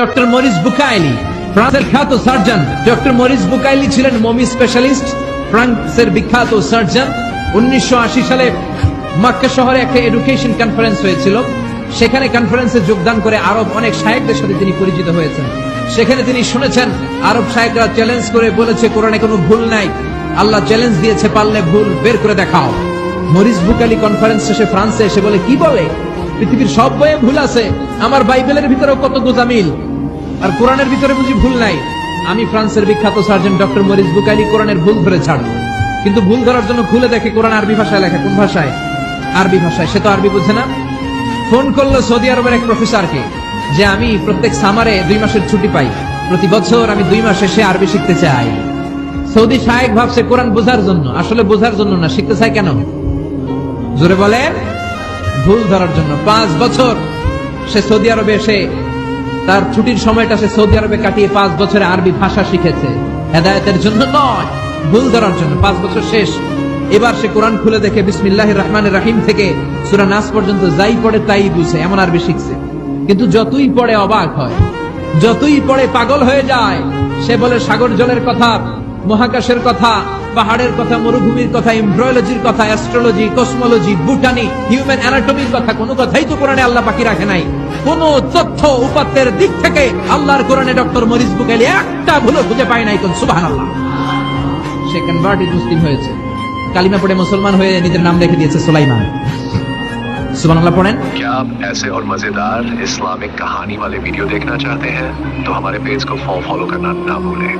Doctor Maurice Bucaille ফ্রান্সের খ্যাত surgeon doctor Maurice Bucaille ছিলেন মমি স্পেশালিস্ট ফ্রান্সের বিখ্যাত সার্জন উনিশশো সালে মক্কা শহরে একটা এডুকেশন কনফারেন্স হয়েছিল। সেখানে কনফারেন্সে যোগদান করে আরব অনেক সাহেবদের সাথে তিনি পরিচিত হয়েছেন। সেখানে তিনি শুনেছেন, আরব সাহেবরা চ্যালেঞ্জ করে বলেছে, কোরআনে কোনো ভুল নাই। আল্লাহ চ্যালেঞ্জ দিয়েছে, পারলে ভুল বের করে দেখাও। মরিস বুকালি কনফারেন্স শেষে ফ্রান্সে এসে বলে, কি বলে? পৃথিবীর সব বইয়ে ভুল আছে। আমার বাইবেলের ভিতরেও কত গোজামিল। আর কোরআনের ভিতরে বুঝি ভুল নাই। আমি ফ্রান্সের বিখ্যাত সার্জন ডক্টর মরিস বুকালি কোরআনের ভুল ধরে ছাড়ব। কিন্তু ভুল ধরার জন্য খুলে দেখে কোরআন আরবি ভাষায় লেখা। কোন ভাষায়? আরবি ভাষায়। সে তো আরবি বুঝে না। ফোন করল সৌদি আরবের এক প্রফেসরকে যে আমি প্রত্যেক সামারে দুই মাসের ছুটি পাই। প্রতি বছর আমি দুই মাসে সে আরবি শিখতে চাই। সৌদি শায়েক ভাবছে কোরআন বোঝার জন্য। আসলে বোঝার জন্য না, শিখতে চায় কেন? জোরে বলেন। ভুল ধরার জন্য। পাঁচ বছর সে সৌদি আরবে এসে, তার ছুটির সময়টা সে সৌদি আরবে কাটিয়ে পাঁচ বছরে আরবি ভাষা শিখেছে। হেদায়তের জন্য নয়, ভুল ধরার জন্য। পাঁচ বছর শেষ। এবার সে কোরআন খুলে দেখে বিসমিল্লাহ রহমান রাহিম থেকে সুরা নাস পর্যন্ত যাই পড়ে তাই বুঝে, এমন আরবি শিখছে। কিন্তু যতই পড়ে অবাক হয়, যতই পড়ে পাগল হয়ে যায়, সে বলে সাগর জলের কথা, মহাকাশের কথা পাহাড়ের কথা মরুভূমির কথা এমব্রয়োলজির কথা অ্যাস্ট্রোলজি কসমোলজি বুটানি হিউম্যান অ্যানাটমির কথা কোনো কথাই তো কোরআনে আল্লাহ পাকি রাখে নাই কোন তথ্য উপাত্তের দিক থেকে আল্লাহর কোরআনে ডক্টর মরিস বুকাইলি একটা ভুলো খুঁজে পায় নাই কোন সুবাহ আল্লাহ সে কনভার্টেড মুসলিম হয়েছে কালিমা পড়ে মুসলমান হয়ে নিজের নাম রেখে দিয়েছে সুলাইমান সুবাহ আল্লাহ পড়েন क्या आप ऐसे और मजेदार इस्लामिक कहानी वाले वीडियो देखना चाहते हैं तो हमारे पेज को फॉलो करना ना भूलें